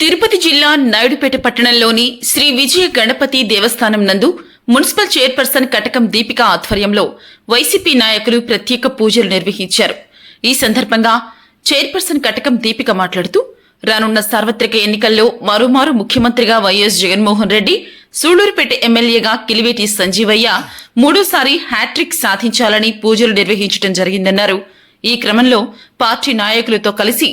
తిరుపతి జిల్లా నాయుడుపేట పట్టణంలోని శ్రీ విజయ గణపతి దేవస్థానం నందు మున్సిపల్ చైర్పర్సన్ కటకం దీపిక ఆధ్వర్యంలో వైసీపీ నాయకులు ప్రత్యేక పూజలు నిర్వహించారు. ఈ సందర్భంగా చైర్పర్సన్ కటకం దీపిక మాట్లాడుతూ రానున్న సార్వత్రిక ఎన్నికల్లో మరోమారు ముఖ్యమంత్రిగా వైఎస్ జగన్మోహన్ రెడ్డి సూళ్ళూరుపేట ఎమ్మెల్యేగా కిలివేటి సంజీవయ్య మూడోసారి హ్యాట్రిక్ సాధించాలని పూజలు నిర్వహించడం జరిగిందన్నారు. ఈ క్రమంలో పార్టీ నాయకులతో కలిసి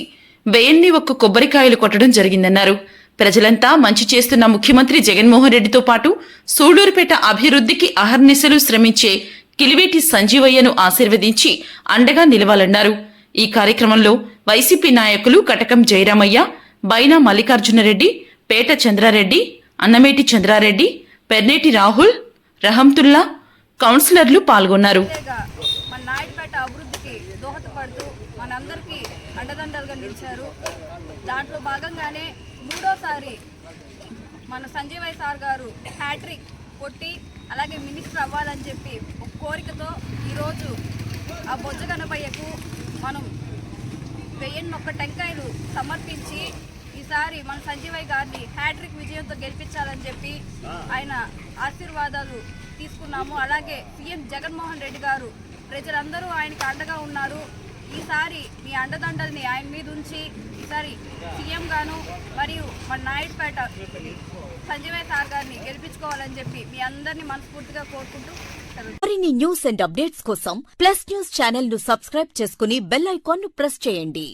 వెయ్యిన్ని ఒక్క కొబ్బరికాయలు కొట్టడం జరిగిందన్నారు. ప్రజలంతా మంచి చేస్తున్న ముఖ్యమంత్రి జగన్మోహన్ రెడ్డితో పాటు సూళ్ళూరుపేట అభివృద్ధికి అహర్నిశలు శ్రమించే కిలివేటి సంజీవయ్యను ఆశీర్వదించి అండగా నిలవాలన్నారు. ఈ కార్యక్రమంలో వైసీపీ నాయకులు కటకం జయరామయ్య బైనా మల్లికార్జునరెడ్డి పేట చంద్రారెడ్డి అన్నమేటి చంద్రారెడ్డి పెర్నేటి రాహుల్ రహంతుల్లా కౌన్సిలర్లు పాల్గొన్నారు అంతేగా మన నాయుడుపేట అభివృద్ధికి దోహదపడుతూ మనందరికీ అండదండలుగా నిలిచారు. దాంట్లో భాగంగానే మూడోసారి మన సంజీవయ్య సార్ గారు హ్యాట్రిక్ కొట్టి అలాగే మినిస్టర్ అవ్వాలని చెప్పి ఒక కోరికతో ఈరోజు ఆ బొజ్జ గణపయ్యకు మనం వెయ్యిన్న ఒక్క టెంకాయలు సమర్పించి ఈసారి మన సంజీవయ్య గారిని హ్యాట్రిక్ విజయంతో గెలిపించాలని చెప్పి ఆయన ఆశీర్వాదాలు తీసుకున్నాము. అలాగే సీఎం జగన్మోహన్ రెడ్డి గారు ప్రజలందరూ ఆయనకి అండగా ఉన్నారు. ఈసారి మీ అండదండల్ని ఆయన మీద ఉంచి ఈసారి సీఎం గాను మరియు మన నాయుడుపేట సంజయ్ సార్ గారిని గెలిపించుకోవాలని చెప్పి మీ అందరినీ మనస్ఫూర్తిగా కోరుకుంటూ మరిన్ని న్యూస్ అండ్ అప్డేట్స్ కోసం ప్లస్ న్యూస్ ఛానల్ను సబ్స్క్రైబ్ చేసుకుని బెల్ ఐకాన్ను ప్రెస్ చేయండి.